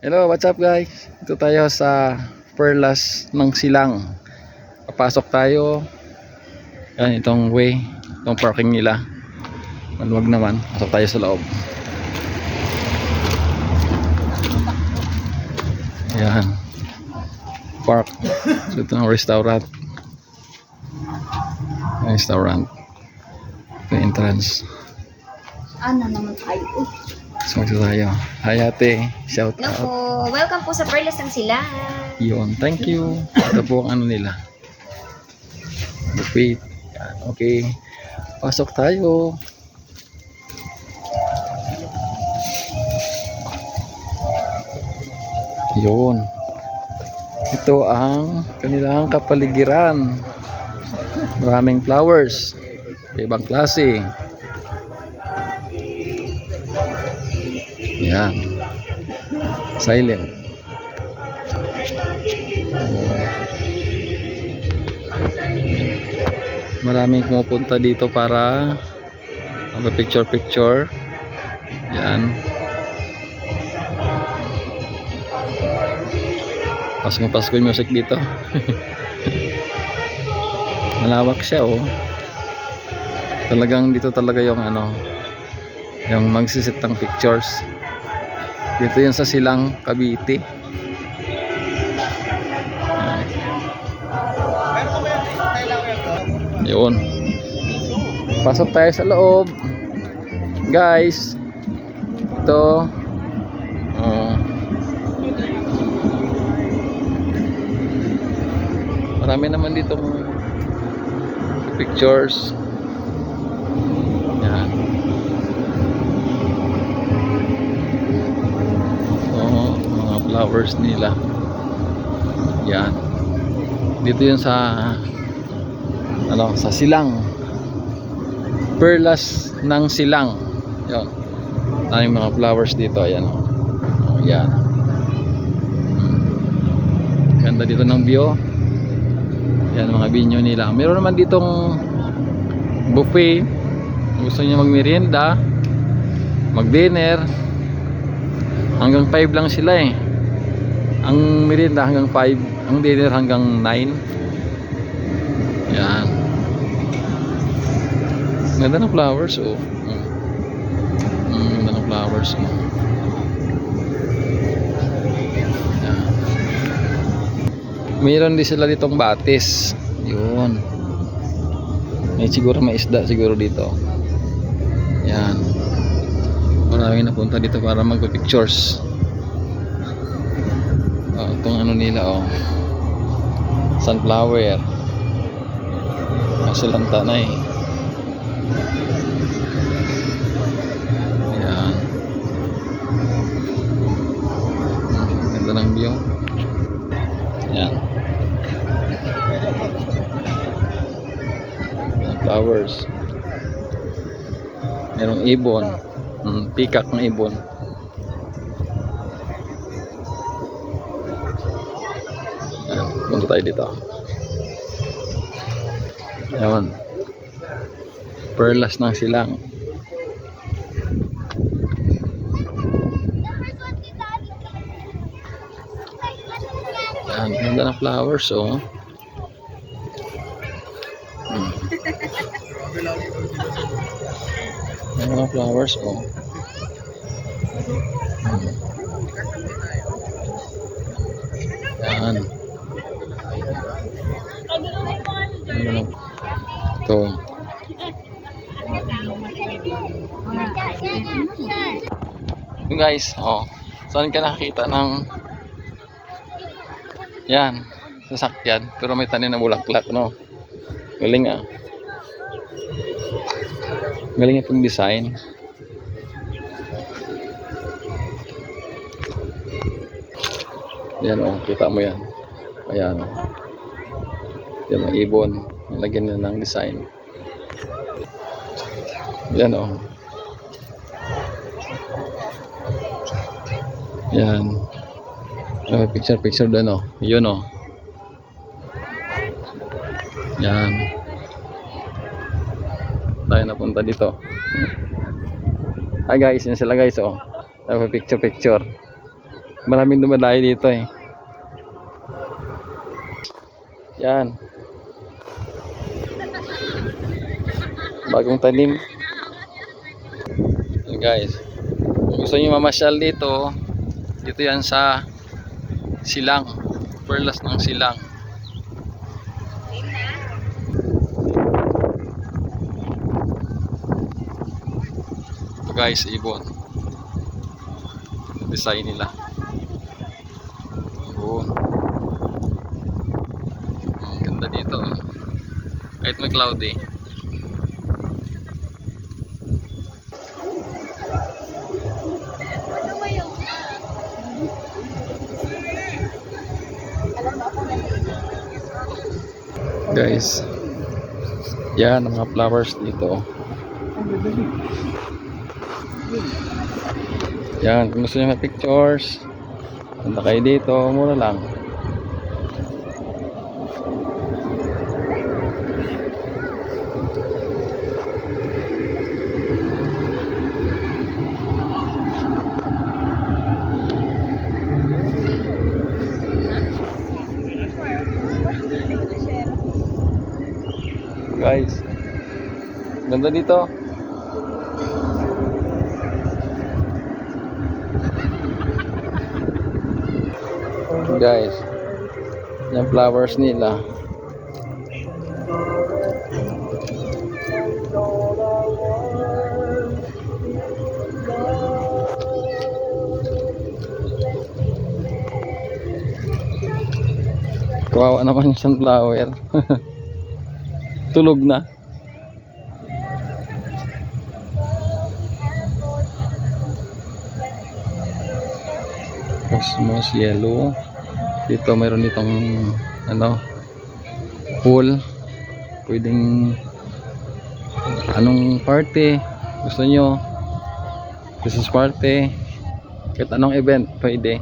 Hello, what's up guys? Ito tayo sa Perlas ng Silang. Papasok tayo. Yan, itong way. Itong parking nila. Maluwag naman. Pasok tayo sa loob. Yan. Park. So ito ng restaurant. Restaurant. Yung entrance. Ano naman tayo? So tayo. Hi ate. Shout Hello out. po. Welcome po sa Perlas ng Sila. Yun, thank you. Ito po ang ano nila. Buffet. Yan, okay. Pasok tayo. Yun. Ito ang kanilang kapaligiran. Maraming flowers. Ibang klase. Yan. Silent. maraming pumupunta dito para mag-picture picture yan. Pasko Pasko yung music dito. Malawak siya oh. Talagang dito talaga yung ano yung magsisit ng pictures dito yun sa silang Cavite Yun. Pasok tayo sa loob. Guys. Ito. Oh. Marami naman dito pictures. Yan. Flowers nila. Yan. Dito yun sa ano, sa silang. Perlas ng silang. Yan. Ang mga flowers dito, ayan oh. Yan. Ganda dito ng view. Yan mga binyo nila. Meron naman ditong buffet. Gusto niyo magmerienda, mag-dinner. Hanggang 5 lang sila eh. Ang merienda hanggang 5, ang dinner hanggang 9. Yan. Ganda ng flowers, oh. Mm. Ganda ng flowers, oh. Mayroon din sila ditong batis. Yun. May siguro may isda siguro dito. Yan. Maraming napunta dito para magpa-pictures. Oh, itong ano nila, oh. Sunflower. Masalanta na eh. Ayan. Hmm, Ganda ng view. Ayan, Flowers. Merong ibon. Hmm, pikak ng ibon. Punta tayo dito. Ayan. Perlas ng silang. Ayan, ganda ng flowers, oh. Hmm. Ayan, mga flowers, oh. Hmm. Ayan. Ganda ng- Ito. Yung guys, oh. Saan ka nakakita ng yan, sasakyan, pero may tanim na bulaklak, no? Galing ah. Galing itong design. Yan oh, kita mo yan. Ayan oh. Yan ang ibon. Nilagyan nila ng design. Yan oh. Yan. Oh, picture picture doon oh. Yun oh. Yan. Tayo napunta dito. Hi guys, yan sila guys oh. Tayo picture picture. Maraming dumadayo dito eh. Yan. Bagong tanim. Yan guys. Kung gusto nyo mamasyal dito, dito yan sa Silang. Perlas ng Silang. Ito guys, ibon. Design nila. Ibon. Ang ganda dito. Kahit may cloudy. Guys. Yan ang mga flowers dito. Yan, kung gusto nyo mga pictures, punta kayo dito, mura lang. Guys, ganda dito. Guys, yung flowers nila. Kawawa naman yung sunflower. Tulog na. Cosmos yellow. Dito mayroon ditong ano pool. Pwedeng anong party gusto nyo. Christmas party. Kahit anong event pwede.